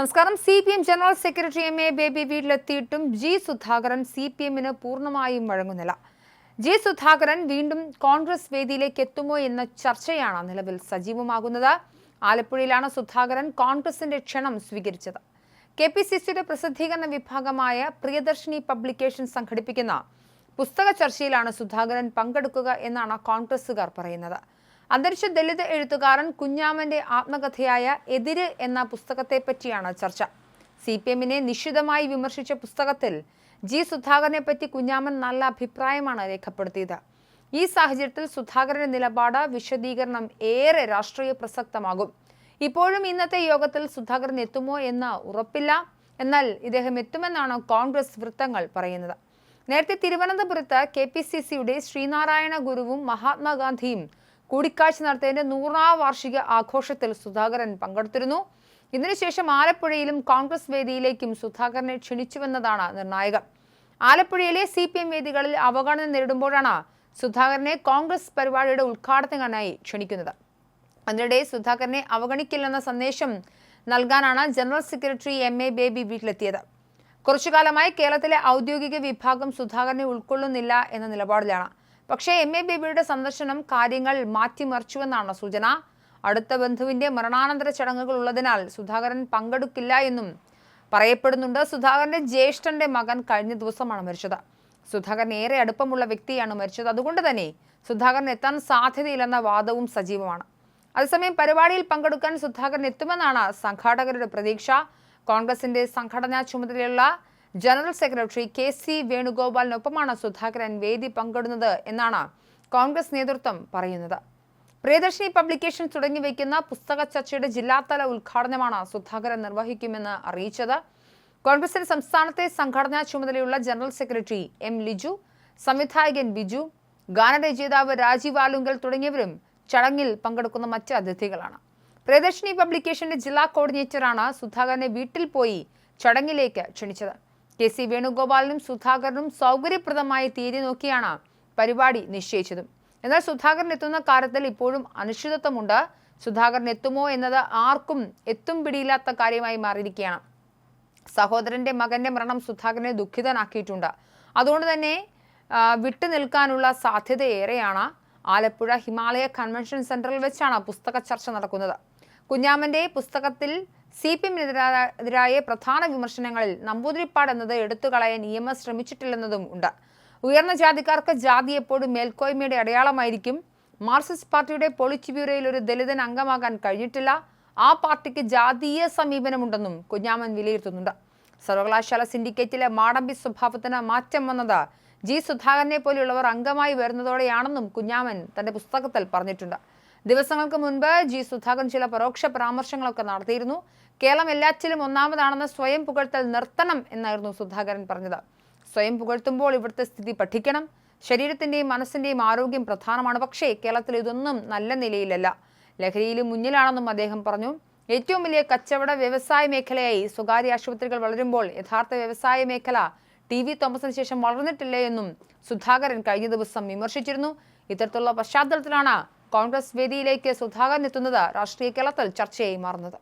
നമസ്കാരം. C P M general secretary M A Baby വീട്ടിലെത്തിയിട്ടും G Sudhakaran C P എമ്മിന് പൂർണമായും വഴങ്ങുന്നില്ല. G Sudhakaran വീണ്ടും കോൺഗ്രസ് വേദിയിലേക്ക് എത്തുമോ എന്ന ചർച്ചയാണ് നിലവിൽ സജീവമാകുന്നത്. ആലപ്പുഴയിലാണ് സുധാകരൻ കോൺഗ്രസിന്റെ ക്ഷണം സ്വീകരിച്ചത്. കെ പി സി സിയുടെ പ്രസിദ്ധീകരണ വിഭാഗമായ പ്രിയദർശിനി പബ്ലിക്കേഷൻ സംഘടിപ്പിക്കുന്ന പുസ്തക ചർച്ചയിലാണ് സുധാകരൻ പങ്കെടുക്കുക എന്നാണ് കോൺഗ്രസുകാർ പറയുന്നത്. അന്തരിച്ച ദളിത് എഴുത്തുകാരൻ കുഞ്ഞാമന്റെ ആത്മകഥയായ എതിര് എന്ന പുസ്തകത്തെ പറ്റിയാണ് ചർച്ച. സി പി എമ്മിനെ നിശിതമായി വിമർശിച്ച പുസ്തകത്തിൽ ജി സുധാകരനെ പറ്റി കുഞ്ഞാമൻ നല്ല അഭിപ്രായമാണ് രേഖപ്പെടുത്തിയത്. ഈ സാഹചര്യത്തിൽ സുധാകരന്റെ നിലപാട് വിശദീകരണം ഏറെ രാഷ്ട്രീയ പ്രസക്തമാകും. ഇപ്പോഴും ഇന്നത്തെ യോഗത്തിൽ സുധാകരൻ എത്തുമോ എന്ന് ഉറപ്പില്ല. എന്നാൽ ഇദ്ദേഹം എത്തുമെന്നാണ് കോൺഗ്രസ് വൃത്തങ്ങൾ പറയുന്നത്. നേരത്തെ തിരുവനന്തപുരത്ത് കെ പി സി സിയുടെ ശ്രീനാരായണ ഗുരുവും മഹാത്മാഗാന്ധിയും കൂടിക്കാഴ്ച നടത്തിയതിന്റെ നൂറാം വാർഷിക ആഘോഷത്തിൽ സുധാകരൻ പങ്കെടുത്തിരുന്നു. ഇതിനുശേഷം ആലപ്പുഴയിലും കോൺഗ്രസ് വേദിയിലേക്കും സുധാകരനെ ക്ഷണിച്ചുവെന്നതാണ് നിർണായകം. ആലപ്പുഴയിലെ സി പി എം വേദികളിൽ അവഗണന നേരിടുമ്പോഴാണ് സുധാകരനെ കോൺഗ്രസ് പരിപാടിയുടെ ഉദ്ഘാടനത്തിനായി ക്ഷണിക്കുന്നത്. അതിനിടെ സുധാകരനെ അവഗണിക്കില്ലെന്ന സന്ദേശം നൽകാനാണ് general secretary M A Baby വീട്ടിലെത്തിയത്. കുറച്ചു കാലമായി കേരളത്തിലെ ഔദ്യോഗിക വിഭാഗം സുധാകരനെ ഉൾക്കൊള്ളുന്നില്ല എന്ന നിലപാടിലാണ്. പക്ഷേ എം എ ബേബിയുടെ സന്ദർശനം കാര്യങ്ങൾ മാറ്റിമറിച്ചുവെന്നാണ് സൂചന. അടുത്ത ബന്ധുവിന്റെ മരണാനന്തര ചടങ്ങുകൾ ഉള്ളതിനാൽ സുധാകരൻ പങ്കെടുക്കില്ല എന്നും പറയപ്പെടുന്നുണ്ട്. സുധാകരന്റെ ജ്യേഷ്ഠന്റെ മകൻ കഴിഞ്ഞ ദിവസമാണ് മരിച്ചത്. സുധാകരൻ ഏറെ അടുപ്പമുള്ള വ്യക്തിയാണ് മരിച്ചത്. അതുകൊണ്ട് തന്നെ സുധാകരൻ എത്താൻ സാധ്യതയില്ലെന്ന വാദവും സജീവമാണ്. അതേസമയം പരിപാടിയിൽ പങ്കെടുക്കാൻ സുധാകരൻ എത്തുമെന്നാണ് സംഘാടകരുടെ പ്രതീക്ഷ. കോൺഗ്രസിന്റെ സംഘടനാ ചുമതലയുള്ള ജനറൽ സെക്രട്ടറി കെ സി വേണുഗോപാലിനൊപ്പമാണ് സുധാകരൻ വേദി പങ്കിടുന്നത് എന്നാണ് കോൺഗ്രസ് നേതൃത്വം പറയുന്നത്. പ്രിയദർശിനി പബ്ലിക്കേഷൻ തുടങ്ങി വയ്ക്കുന്ന പുസ്തക ചർച്ചയുടെ ജില്ലാതല ഉദ്ഘാടനമാണ് സുധാകരൻ നിർവഹിക്കുമെന്ന് അറിയിച്ചത്. കോൺഗ്രസിന്റെ സംസ്ഥാനത്തെ സംഘടനാ ചുമതലയുള്ള ജനറൽ സെക്രട്ടറി എം ലിജു സംവിധായകൻ ബിജു ഗാനരചയിതാവ് രാജീവ് ആലുങ്കൽ തുടങ്ങിയവരും ചടങ്ങിൽ പങ്കെടുക്കുന്ന മറ്റ് അതിഥികളാണ്. പ്രിയദർശിനി പബ്ലിക്കേഷന്റെ ജില്ലാ കോർഡിനേറ്ററാണ് സുധാകരനെ വീട്ടിൽ പോയി ചടങ്ങിലേക്ക് ക്ഷണിച്ചത്. കെ സി വേണുഗോപാലിനും സുധാകരനും സൗകര്യപ്രദമായ തീയതി നോക്കിയാണ് പരിപാടി നിശ്ചയിച്ചതും. എന്നാൽ സുധാകരൻ എത്തുന്ന കാര്യത്തിൽ ഇപ്പോഴും അനിശ്ചിതത്വമുണ്ട്. സുധാകരൻ എത്തുമോ എന്നത് ആർക്കും എത്തും പിടിയില്ലാത്ത കാര്യമായി മാറിയിരിക്കുകയാണ്. സഹോദരന്റെ മകന്റെ മരണം സുധാകരനെ ദുഃഖിതനാക്കിയിട്ടുണ്ട്. അതുകൊണ്ട് തന്നെ വിട്ടു നിൽക്കാനുള്ള സാധ്യത ഏറെയാണ്. ആലപ്പുഴ ഹിമാലയ കൺവെൻഷൻ സെന്ററിൽ വെച്ചാണ് പുസ്തക ചർച്ച നടക്കുന്നത്. കുഞ്ഞാമന്റെ പുസ്തകത്തിൽ സി പി എമ്മിനെതിരായ പ്രധാന വിമർശനങ്ങളിൽ നമ്പൂതിരിപ്പാട് എന്നത് എടുത്തുകളയാൻ ഇ എം എസ് ശ്രമിച്ചിട്ടില്ലെന്നതും ഉണ്ട്. ഉയർന്ന ജാതിക്കാർക്ക് ജാതി എപ്പോഴും മേൽക്കോയ്മയുടെ അടയാളമായിരിക്കും. മാർക്സിസ്റ്റ് പാർട്ടിയുടെ പൊളിച്ചു ബ്യൂറോയിൽ ഒരു ദലിതൻ അംഗമാകാൻ കഴിഞ്ഞിട്ടില്ല. ആ പാർട്ടിക്ക് ജാതീയ സമീപനമുണ്ടെന്നും കുഞ്ഞാമൻ വിലയിരുത്തുന്നുണ്ട്. സർവകലാശാല സിൻഡിക്കേറ്റിലെ മാടമ്പി സ്വഭാവത്തിന് മാറ്റം വന്നത് ജി സുധാകരനെ പോലെയുള്ളവർ അംഗമായി വരുന്നതോടെയാണെന്നും കുഞ്ഞാമൻ തന്റെ പുസ്തകത്തിൽ പറഞ്ഞിട്ടുണ്ട്. ദിവസങ്ങൾക്ക് മുൻപ് ജി സുധാകരൻ ചില പരോക്ഷ പരാമർശങ്ങളൊക്കെ നടത്തിയിരുന്നു. കേരളം എല്ലാറ്റിലും ഒന്നാമതാണെന്ന് സ്വയം പുകഴ്ത്തൽ നിർത്തണം എന്നായിരുന്നു സുധാകരൻ പറഞ്ഞത്. സ്വയം പുകഴ്ത്തുമ്പോൾ ഇവിടുത്തെ സ്ഥിതി പഠിക്കണം. ശരീരത്തിന്റെയും മനസ്സിന്റെയും ആരോഗ്യം പ്രധാനമാണ്. പക്ഷേ കേരളത്തിൽ ഇതൊന്നും നല്ല നിലയിലല്ല. ലഹരിയിൽ മുന്നിലാണെന്നും അദ്ദേഹം പറഞ്ഞു. ഏറ്റവും വലിയ കച്ചവട വ്യവസായ മേഖലയായി സ്വകാര്യ ആശുപത്രികൾ വളരുമ്പോൾ യഥാർത്ഥ വ്യവസായ മേഖല ടി വി തോമസിന് ശേഷം വളർന്നിട്ടില്ലേ എന്നും സുധാകരൻ കഴിഞ്ഞ ദിവസം വിമർശിച്ചിരുന്നു. ഇത്തരത്തിലുള്ള പശ്ചാത്തലത്തിലാണ് കോൺഗ്രസ് വേദിയിലേക്ക് സുധാകരൻ എത്തുന്നത് രാഷ്ട്രീയ കേരളത്തിൽ ചർച്ചയായി മാറുന്നത്.